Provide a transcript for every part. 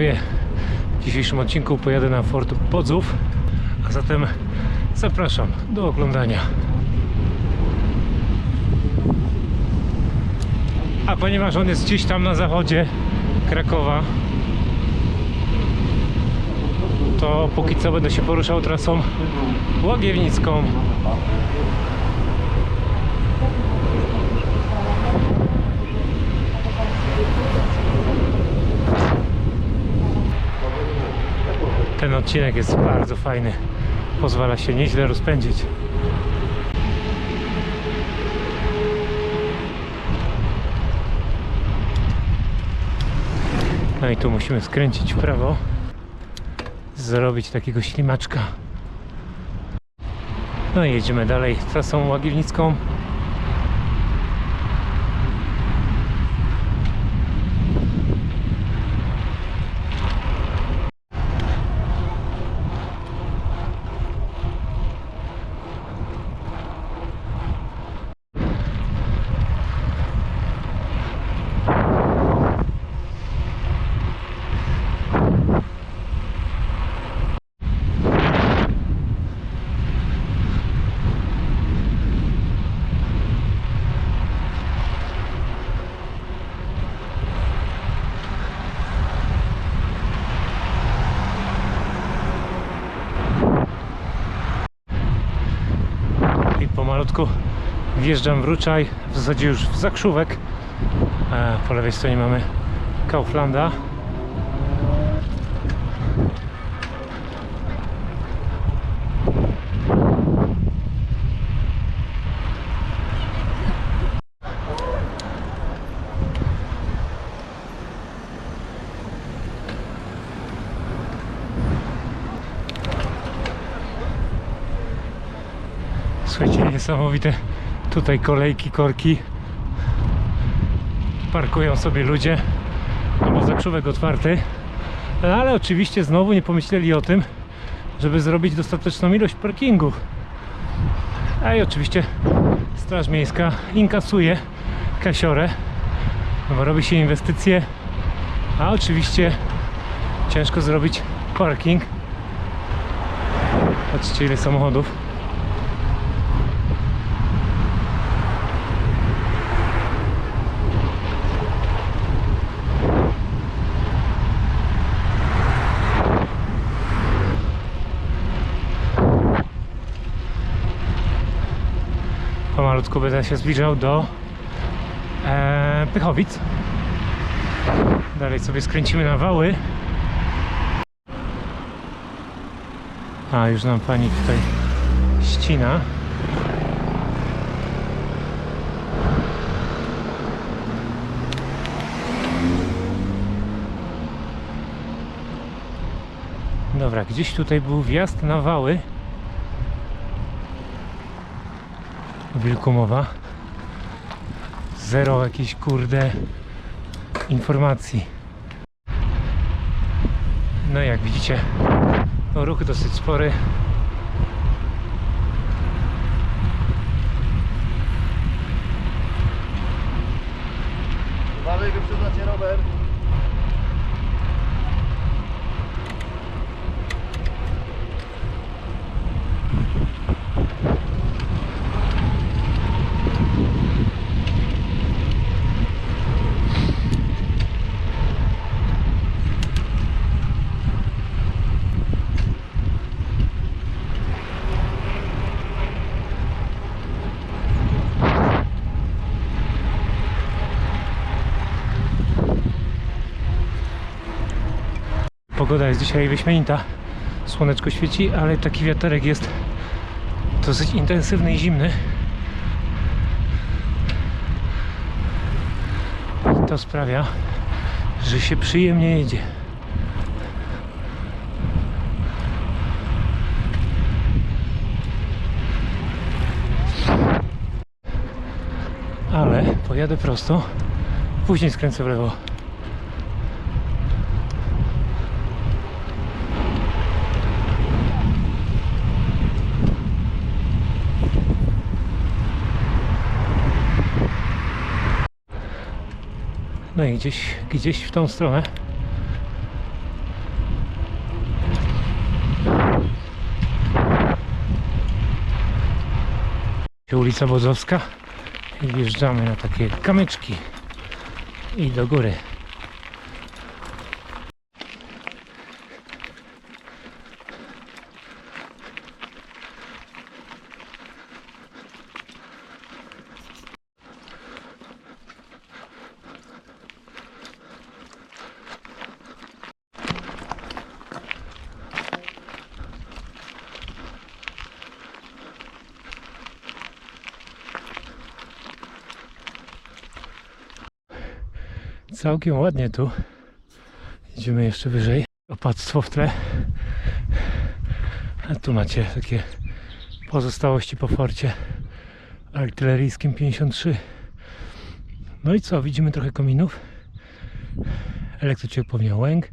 Widzowie, w dzisiejszym odcinku pojadę na Fort Podzów, a zatem zapraszam do oglądania. A ponieważ on jest gdzieś tam na zachodzie Krakowa, to póki co będę się poruszał trasą łagiewnicką. Ten odcinek jest bardzo fajny. Pozwala się nieźle rozpędzić. No i tu musimy skręcić w prawo. Zrobić takiego ślimaczka. No i jedziemy dalej trasą łagiewnicką. I pomalutku wjeżdżam w Ruczaj, w zasadzie już w Zakrzówek. E, Po lewej stronie mamy Kauflanda. Słuchajcie, niesamowite tutaj kolejki, korki. Parkują sobie ludzie, no bo zakrzówek otwarty. Ale oczywiście znowu nie pomyśleli o tym, żeby zrobić dostateczną ilość parkingów. A i oczywiście Straż Miejska inkasuje kasiorę, no bo robi się inwestycje, a oczywiście ciężko zrobić parking. Patrzcie ile samochodów. Pomalutku będę się zbliżał do e, Pychowic. Dalej sobie skręcimy na wały. A, już nam pani tutaj ścina. Dobra, gdzieś tutaj był wjazd na wały. Wilkumowa. Zero jakiejś kurde informacji. No jak widzicie, no ruch dosyć spory. Uważaj, wyprzedzacie Robert. Pogoda jest dzisiaj wyśmienita. Słoneczko świeci, ale taki wiaterek jest dosyć intensywny i zimny. To sprawia, że się przyjemnie jedzie. Ale pojadę prosto, później skręcę w lewo. No i gdzieś, gdzieś w tą stronę. Ulica Bodzowska i wjeżdżamy na takie kamyczki i do góry. Całkiem ładnie tu. Idziemy jeszcze wyżej. Opactwo w tle. A tu macie takie pozostałości po forcie artyleryjskim 53. No i co? Widzimy trochę kominów. Elektrociepłownia Łęk.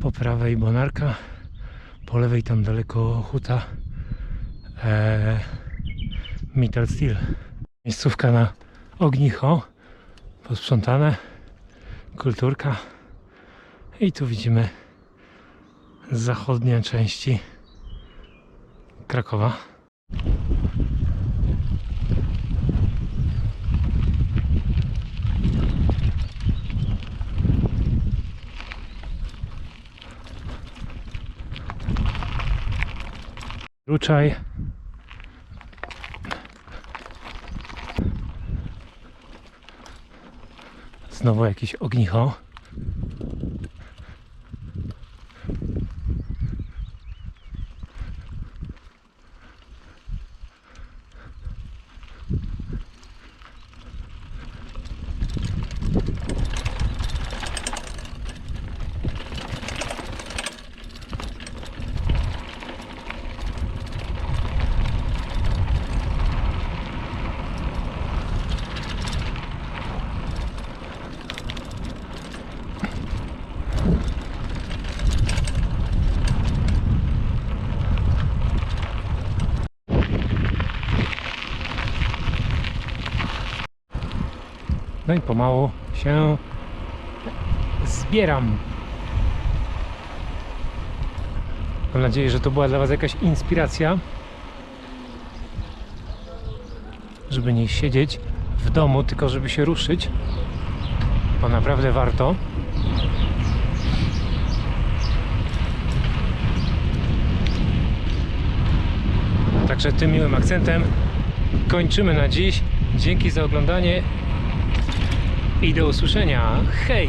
Po prawej Bonarka. Po lewej tam daleko Huta. Eee, Metal Steel. Miejscówka na ognicho. Posprzątane kulturka. I tu widzimy zachodnie części Krakowa. Ruczaj. Znowu jakieś ognicho. No i pomału się zbieram. Mam nadzieję, że to była dla Was jakaś inspiracja, żeby nie siedzieć w domu, tylko żeby się ruszyć, bo naprawdę warto. Także tym miłym akcentem kończymy na dziś. Dzięki za oglądanie i do usłyszenia. Hej!